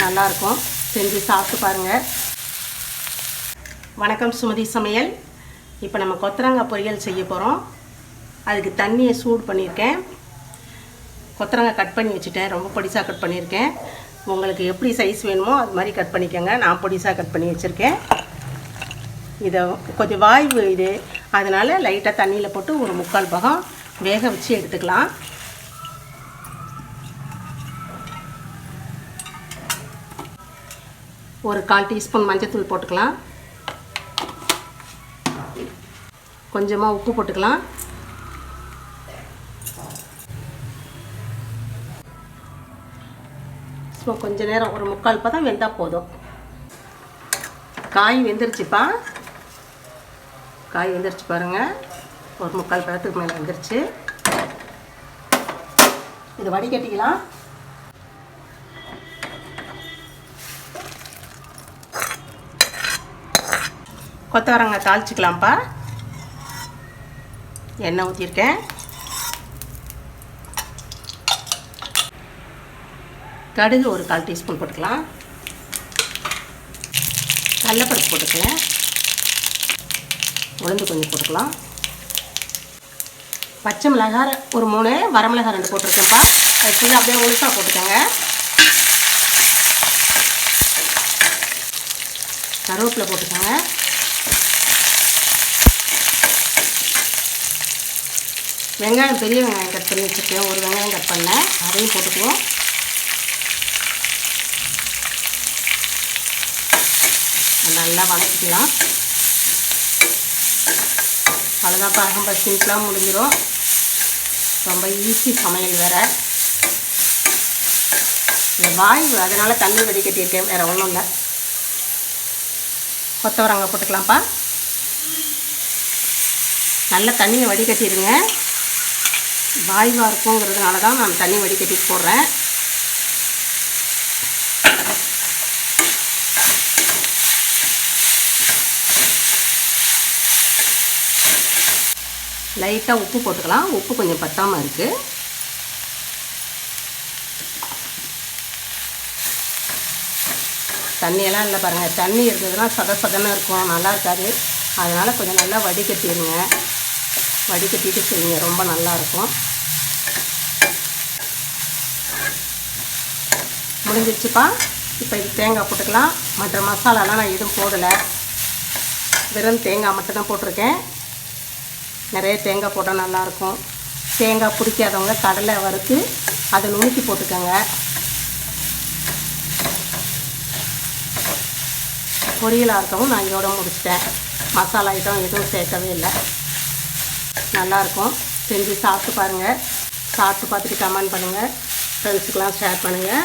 நல்லாயிருக்கும் செஞ்சு சாப்பிட்டு பாருங்கள் வணக்கம் சுமதி சமையல். இப்போ நம்ம கொத்தரங்காய் பொரியல் செய்ய போகிறோம் அதுக்கு தண்ணியை சூடு பண்ணியிருக்கேன். கொத்தரங்காய் கட் பண்ணி வச்சுட்டேன். ரொம்ப பொடிசாக கட் பண்ணியிருக்கேன். உங்களுக்கு எப்படி சைஸ் வேணுமோ அது மாதிரி கட் பண்ணிக்கோங்க. நான் பொடிசாக கட் பண்ணி வச்சுருக்கேன். இதை கொஞ்சம் வாய்வு இது. அதனால் லைட்டாக தண்ணியில் போட்டு ஒரு முக்கால் பாகம் வேக வச்சு எடுத்துக்கலாம். ஒரு கால் டீஸ்பூன் மஞ்சத்தூள் போட்டுக்கலாம். கொஞ்சமாக உப்பு போட்டுக்கலாம். ஸோ கொஞ்ச நேரம் ஒரு முக்கால் பதம் வெந்தால் போதும். காய் வெந்துருச்சுப்பா. காய் வெந்துருச்சு பாருங்கள் ஒரு முக்கால் பதத்துக்கு மேலே வெந்துருச்சு. இது வடிகட்டிக்கலாம். கொத்தவரங்காய் தாளிச்சிக்கலாம்ப்பா. எண்ணெய் ஊற்றிருக்கேன் கடுகு ஒரு கால் டீஸ்பூன் போட்டுக்கலாம். கடலப்பருப்பு போட்டுக்கலாம். உளுந்து கொஞ்சம் போட்டுக்கலாம். பச்சை மிளகாய் ஒரு மூணு வரமிளகாய் ரெண்டு போட்டிருக்கேன்ப்பா. எடுத்து அப்படியே முழுசாக போட்டுக்கோங்க. கருவேப்பிலை போட்டுக்கோங்க. வெங்காயம் பெரிய வெங்காயம் கட் பண்ணி வச்சுருக்கேன். ஒரு வெங்காயம் கட் பண்ணேன். அதையும் போட்டுக்குவோம். நல்லா வதக்கிக்கலாம். அவ்வளோதான் பாருங்க சிம்பிளாக முடிஞ்சிடும் ரொம்ப ஈஸி சமையல் வேறு. இந்த வாய்வு அதனால் தண்ணி வடிகட்டியிருக்கேன். வேறு ஒன்றும் இல்லை. கொத்தவரங்காய் போட்டுக்கலாம்ப்பா. நல்ல தண்ணியை வடிகட்டிடுங்க வாய்வாக இருக்குங்கிறதுனால தான் நான் தண்ணி வடிகட்டி போடுறேன். லைட்டாக உப்பு போட்டுக்கலாம். உப்பு கொஞ்சம் பத்தாமல் இருக்குது தண்ணியெல்லாம் இல்லை பாருங்கள் தண்ணி இருந்ததுன்னா சத சதன்னு இருக்கும். நல்லா இருக்காது. அதனால் கொஞ்சம் நல்லா வடிகட்டிடுங்க. வடிகட்டிட்டு செய்யுங்க. ரொம்ப நல்லாயிருக்கும் முடிஞ்சிருச்சுப்பா. இப்போ இது தேங்காய் போட்டுக்கலாம். மற்ற மசாலாலாம் நான் எதுவும் போடலை. வெறும் தேங்காய் மட்டும்தான் போட்டிருக்கேன். நிறைய தேங்காய் போட்டால் நல்லாயிருக்கும். தேங்காய் பிடிக்காதவங்க கடலை வறுத்து அதை நுணுக்கி போட்டுக்கோங்க. பொரியலாக இருக்கவும் நான் இதோட முடிச்சிட்டேன். மசாலா ஐட்டம் எதுவும் சேர்க்கவே இல்லை. நல்லாயிருக்கும். செஞ்சு சாப்பிட்டு பாருங்கள் சாப்பிட்டு பார்த்துட்டு கமெண்ட் பண்ணுங்கள் ஃப்ரெண்ட்ஸுக்கெலாம் ஷேர் பண்ணுங்கள்